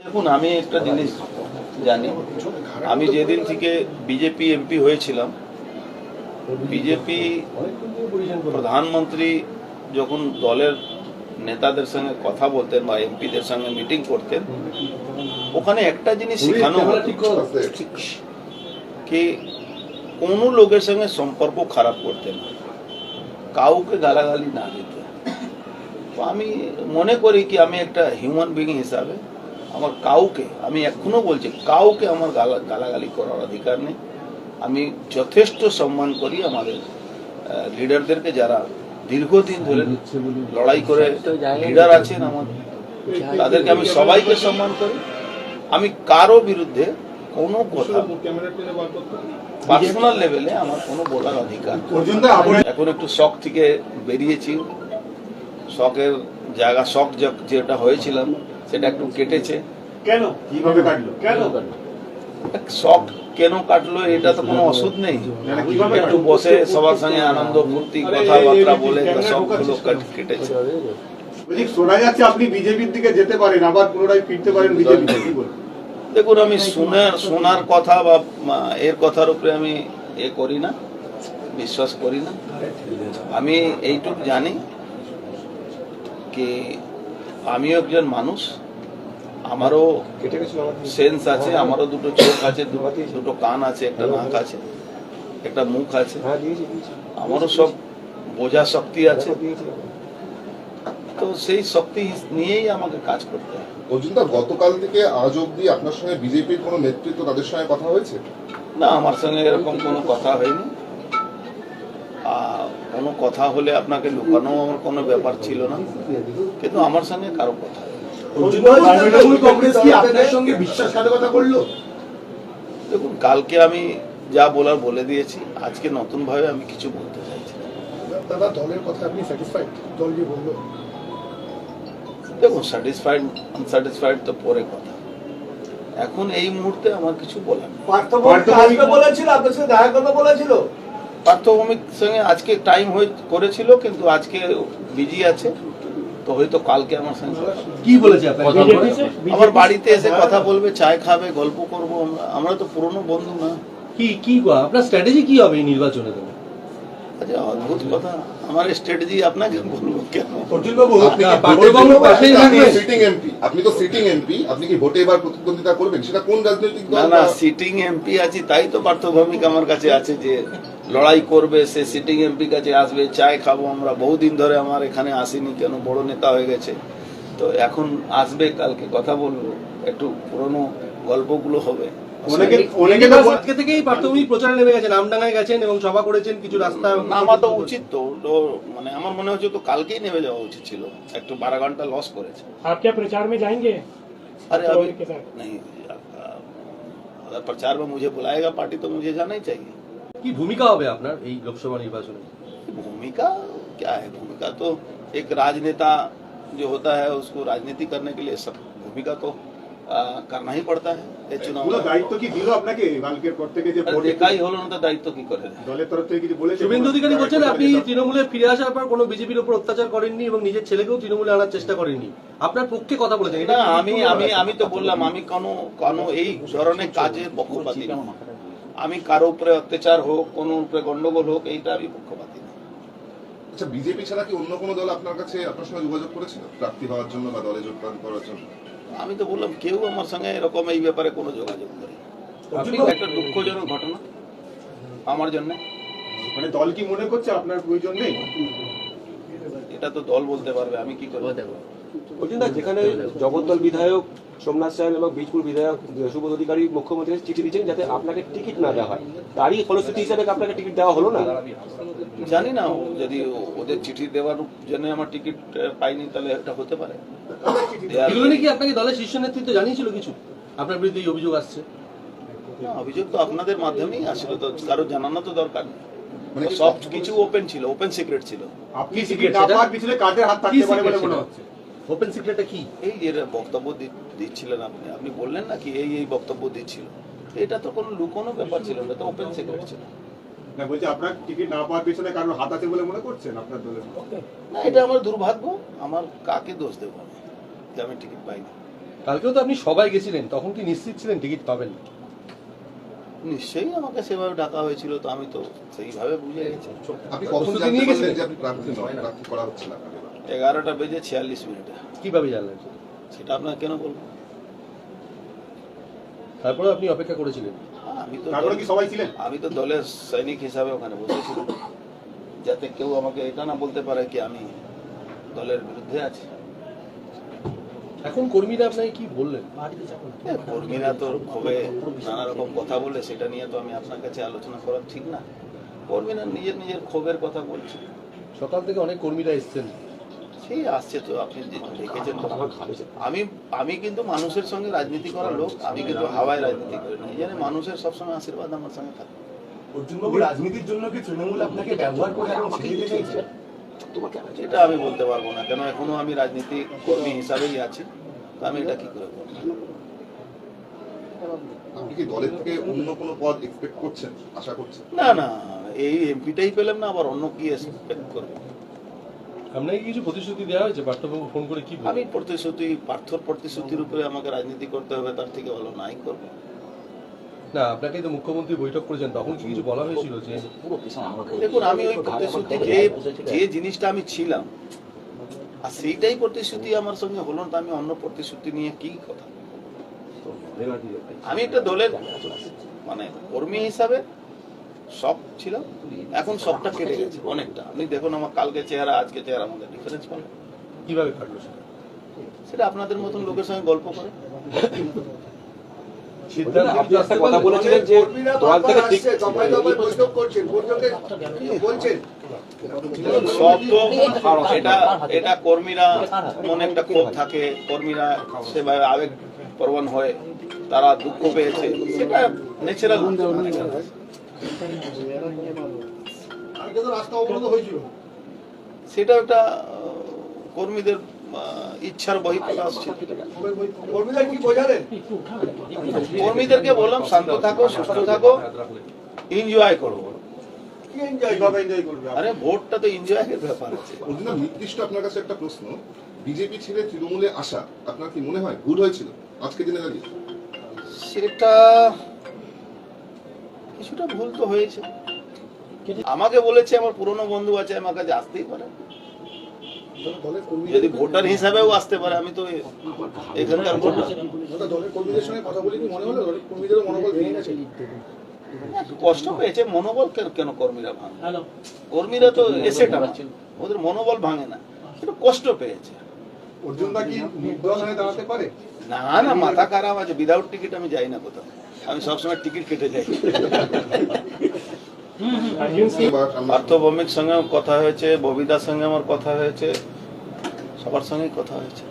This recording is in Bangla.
দেখুন আমি একটা জিনিস জানি। আমি যেদিন থেকে বিজেপি এমপি হয়েছিলাম বিজেপি প্রধানমন্ত্রী যখন দলের নেতাদের সঙ্গে কথা বলতেন বা এমপিদের সঙ্গে মিটিং করতেন ওখানে একটা জিনিস শেখানো কি কোনো লোকের সঙ্গে সম্পর্ক খারাপ করতেন কাউকে গালাগালি না দিতে তো আমি মনে করি কি আমি একটা হিউম্যান বিং হিসাবে আমার কাউকে আমি এখনও বলছি কাউকে আমার গালা গালাগালি করার অধিকার নেই। আমি যথেষ্ট সম্মান করি আমাদের লিডারদেরকে যারা দীর্ঘদিন ধরে লড়াই করে লিডার আছেন আমার। তাদেরকে আমি সবাইকে সম্মান করি। আমি কারও বিরুদ্ধে কোনো কথা পার্সোনাল লেভেলে আমার কোনো বলার অধিকার। এখন একটু শখ থেকে বেরিয়েছি। শখের জায়গা শখ যেটা হয়েছিলাম সেটা একটু কেটেছে। কেন? কীভাবে কাটলো? কেন? শখ কেন কাটলো এটা তো কোনো ওষুধ নেই। মানে একটু বসে সবার সঙ্গে আনন্দ ফুর্তি কথাবার্তা বলে সব কেটেছে। শোনা যাচ্ছে আপনি বিজেপির দিকে যেতে পারেন আবার পুনরায় ফিরতে পারেন বিজেপিতে কি বলবেন দেখুন আমি শোনার শোনার কথা বা বা এর কথার উপরে আমি এ করি না বিশ্বাস করি না। আমি এইটুকু জানি কি আমিও একজন মানুষ আমারও সেন্স আছে আমারও দুটো চোখ আছে দুটো কান আছে একটা নাক আছে একটা মুখ আছে। আমারও সব বোঝা শক্তি আছে। তো সেই শক্তি নিয়েই আমাকে কাজ করতে হয়। অর্জুনদা গতকাল থেকে আজ অবধি আপনার সঙ্গে বিজেপির কোনো নেতৃত্ব তাদের সঙ্গে কথা হয়েছে? না আমার সঙ্গে এরকম কোনো কথা হয়নি। আর কোনো কথা হলে আপনাকে লুকানো আমার কোনো ব্যাপার ছিল না। কিন্তু আমার সঙ্গে কারও কথা কংগ্রেস কি আপনার সঙ্গে বিশ্বাসঘাতকতা করল? দেখুন কালকে আমি যা বলার বলে দিয়েছি আজকে নতুনভাবে আমি কিছু বলতে চাইছি দাদা দলের কথা আপনি স্যাটিসফাইড দল যে বলল। দেখুন স্যাটিসফাইড আনস্যাটিসফাইড তো পরে কথা। এখন এই মুহূর্তে আমার কিছু বলার নেই। বলেছিল আপনার সাথে দেখা করবে বলেছিল? পার্থভূমিক সঙ্গে আজকে টাইম হয়ে করেছিল কিন্তু আজকে বিজি আছে। তো হয়তো কালকে আমার সঙ্গে কি বলেছে আমার বাড়িতে এসে কথা বলবে চায় খাবে গল্প করব। আমরা তো পুরনো বন্ধু না। কি কি আপনার স্ট্র্যাটেজি কি হবে এই নির্বাচনে আচ্ছা অদ্ভুত কথা। আমার স্ট্র্যাটেজি আপনাকে বলব কেন? সিটিং এমপি আপনি তো সিটিং এমপি আপনি কি ভোটে এবার প্রতিদ্বন্দ্বিতা করবেন? সেটা কোন রাজনৈতিক না দল না সিটিং এমপি আছি তাই তো পার্থভৌমিক আমার কাছে আছে যে লড়াই করবে সে সিটিং এমপি কাছে আসবে চায় খাবো আমরা বহুদিন ধরে আমার এখানে আসেনি কেন বড় নেতা হয়ে গেছে তো এখন আসবে কালকে কথা বলবো একটু পুরনো গল্পগুলো হবে অনেকে অনেকে তো বল- আজকে থেকেই পার্থভূমিক প্রচারে নেমে গেছেন আমডাঙ্গায় গেছেন এবং সভা করেছেন কিছু রাস্তা নামা তো উচিত তো তো মানে আমার মনে হচ্ছে তো কালকেই নেমে যাওয়া উচিত ছিল একটু বারো ঘন্টা লস করেছে आप क्या प्रचार में जाएंगे अरे तो अभी इनके साथ। नहीं अगर प्रचार में मुझे बुलाएगा पार्टी तो मुझे जाना ही चाहिए কি ভূমিকা হবে আপনার এই লোকসভা নির্বাচনে भूमिका क्या है भूमिका तो एक राजनेता जो होता है उसको राजनीति करने के लिए सब भूमिका तो आ, करना ही पड़ता है ये चुनाव পুরো দায়িত্ব কি দিল আপনাকে কালকের পর থেকে যে अरे ভোটে দেখাই হলো না তো দায়িত্ব কি করে দেয়? দলের তরফ থেকে কিছু বলেছে শুভেন্দু অধিকারী বলছেন আপনি তৃণমূলে ফিরে আসার পর কোনো বিজেপির উপর অত্যাচার করেননি এবং নিজের ছেলেকেও তৃণমূলে আনার চেষ্টা করেননি আপনার পক্ষে কথা বলেছেন এটা না কি আমি ঠিক আমি হবে? আমি তো বললাম আমি কোনো কোনো এই ধরনের কাজের পক্ষপাতী না। আমি কারও উপরে অত্যাচার হোক কোনো উপরে গন্ডগোল হোক এইটা আমি পক্ষপাতী না। আচ্ছা বিজেপি ছাড়া কি অন্য কোনো দল আপনার কাছে আপনার সঙ্গে যোগাযোগ করেছিল? প্রার্থী হওয়ার জন্য বা দলে যোগদান করার জন্য? আমি তো বললাম কেউ আমার সঙ্গে এরকম এই ব্যাপারে কোনো যোগাযোগ করে একটা দুঃখজনক ঘটনা? আমার জন্য? মানে দল কি মনে করছে আপনার প্রয়োজন নেই? এটা তো দল বলতে পারবে আমি কি করব? অর্জুনদা যেখানে জগদ্দল বিধায়ক সোমনাথ সায়ন এবং বীজপুর বিধায়ক সুবোধ অধিকারী চিঠি দিচ্ছেন যাতে আপনাকে টিকিট না দেওয়া হয়। তারই ফলশ্রুতি হিসাবে আপনাকে টিকিট দেওয়া হলো না? জানি না যদি ওদের চিঠি দেওয়ার জন্য আমার টিকিট পাইনি তাহলে এটা হতে পারে। কি আপনাকে দলের শীর্ষ নেতৃত্ব জানিয়েছিল কিছু? আপনার বিরুদ্ধে এই অভিযোগ আসছে। অভিযোগ তো আপনাদের মাধ্যমেই আসলে তো কারও জানানো তো দরকার নেই। মানে সব কিছু ওপেন ছিল ওপেন সিক্রেট ছিল। আপনি সেটা? পাওয়ার পিছনে কাদের হাত থাকতে পারে বলে মনে হচ্ছে? ওপেন সিক্রেটটা কি? এই যে বক্তব্য দিচ্ছিলেন আপনি। আপনি বললেন না কি এই এই বক্তব্য দিচ্ছিল। এটা তো কোনো লুকোনো ব্যাপার ছিল না তো ওপেন সিক্রেট ছিল। না বলছি আপনার টিকিট না পাওয়ার পিছনে কারোর হাত আছে বলে মনে করছেন আপনার দলের না এটা আমার দুর্ভাগ্য। আমার কাকে দোষ দেবো আমি? যে আমি টিকিট পাইনি। কালকেও তো আপনি সবাই গেছিলেন তখন কি নিশ্চিত ছিলেন টিকিট পাবেন? নিশ্চয়ই আমাকে সেভাবে ডাকা হয়েছিল তো আমি তো সেইভাবে বুঝে গেছি। আপনি কখন জানতে পারলেন? যে আপনি প্রার্থী নন প্রার্থী করা হচ্ছে না? এগারোটা বেজে ছিয়াল্লিশ মিনিটে। কীভাবে জানলেন? সেটা আপনাকে কেন বলব? তারপরে আপনি অপেক্ষা করেছিলেন? আমি তো তারপরে কি সবাই ছিলেন? আমি তো দলের সৈনিক হিসাবে ওখানে বসেছিলাম। যাতে কেউ আমাকে এটা না বলতে পারে কি আমি দলের বিরুদ্ধে আছি। এখন কর্মীরা আপনাকে কি বললেন? কর্মীরা তো ক্ষোভে নানা রকম কথা বলে সেটা নিয়ে তো আমি আপনার কাছে আলোচনা করা ঠিক না। কর্মীরা নিজের নিজের ক্ষোভের কথা বলছে। সকাল থেকে অনেক কর্মীরা এসেছেন। সেই আসছে তো আপনি দেখেছেন আমি আমি কিন্তু মানুষের সঙ্গে রাজনীতি করার লোক আমি কিন্তু হাওয়ায় রাজনীতি করি না। এই জন্য মানুষের সবসময় আশীর্বাদ আমার সঙ্গে থাকে। রাজনীতির জন্য কি তৃণমূল আপনাকে ব্যবহার করে এখন ছেড়ে দিতে এটা আমি বলতে পারব না। কেন এখনও আমি রাজনীতি কর্মী হিসাবেই আছি। তো আমি এটা কি করে আপনি কি দলের থেকে অন্য কোনো পদ এক্সপেক্ট করছেন? আশা করছেন? না না এই এমপিটাই পেলাম না আবার অন্য কি এক্সপেক্ট করব? আপনাকে কিছু প্রতিশ্রুতি দেওয়া হয়েছে? পার্থবাবু ফোন করে কি আমি প্রতিশ্রুতি পার্থর প্রতিশ্রুতির উপরে আমাকে রাজনীতি করতে হবে তার থেকে ভালো নাই করব। না আপনাকে তো মুখ্যমন্ত্রী বৈঠক করেছেন তখন কি কিছু বলা হয়েছিল যে দেখুন আমি ওই প্রতিশ্রুতি যে যে জিনিসটা আমি ছিলাম আর সেইটাই প্রতিশ্রুতি আমার সঙ্গে হলো না আমি অন্য প্রতিশ্রুতি নিয়ে কি কথা? আমি একটা দলের মানে কর্মী হিসাবে সব ছিলাম এখন সবটা কেটে গেছে অনেকটা। আপনি দেখুন আমার কালকে চেহারা আজকে চেহারা মধ্যে ডিফারেন্স পাবেন কীভাবে কাটলো সেটা? সেটা আপনাদের মতন লোকের সঙ্গে গল্প করে। সিদ্ধান্ত আপনি একটা কথা বলেছিলেন যে কর্মীরা থেকে ঠিক আসছে, দফায় দফায় বৈঠক করছেন বৈঠকে বলছেন? সব তো এটা এটা কর্মীরা মনে একটা ক্ষোভ থাকে কর্মীরা সেভাবে আবেগ প্রবণ হয়ে তারা দুঃখ পেয়েছে। সেটা ন্যাচারাল আজকে তো রাস্তা অবরোধ হয়েছিল। সেটা একটা কর্মীদের ইচ্ছার বহিঃপ্রকাশ ছিল। কি বোঝালেন? কর্মীদেরকে বললাম শান্ত থাকো সুস্থ থাকো এনজয় করো। কি এনজয় কীভাবে এনজয় করবে? আরে ভোটটা তো এনজয়ের ব্যাপার আছে। নির্দিষ্ট আপনার কাছে একটা প্রশ্ন। বিজেপি ছেড়ে তৃণমূলে আসা আপনার কি মনে হয় ভুল হয়েছিল? আজকে দিনে দাঁড়িয়ে। সেটা কিছুটা ভুল তো হয়েছে। আমাকে বলেছে আমার পুরনো বন্ধু আছে আমার কাছে আসতেই পারে। যদি ভোটার হিসাবেও আসতে পারে আমি তো এখানকার ভোটার। দলের কর্মীদের সঙ্গে কথা বলে মনে হলো দলের কর্মীদেরও মনোবল ভেঙে গেছে। কষ্ট পেয়েছে মনোবল কেন কেন কর্মীরা ভাঙে? কর্মীরা তো আমার ওদের মনোবল ভাঙে না কিন্তু কষ্ট পেয়েছে। অর্জুন দা কি নির্দল হয়ে দাঁড়াতে পারে? না না মাথা খারাপ আছে উইদাউট টিকিট আমি যাই না কোথাও। আমি সবসময় টিকিট কেটে যাই। পার্থ ভৌমিক সঙ্গে কথা হয়েছে, ববিদার সঙ্গে আমার কথা হয়েছে, সবার সঙ্গেই কথা হয়েছে।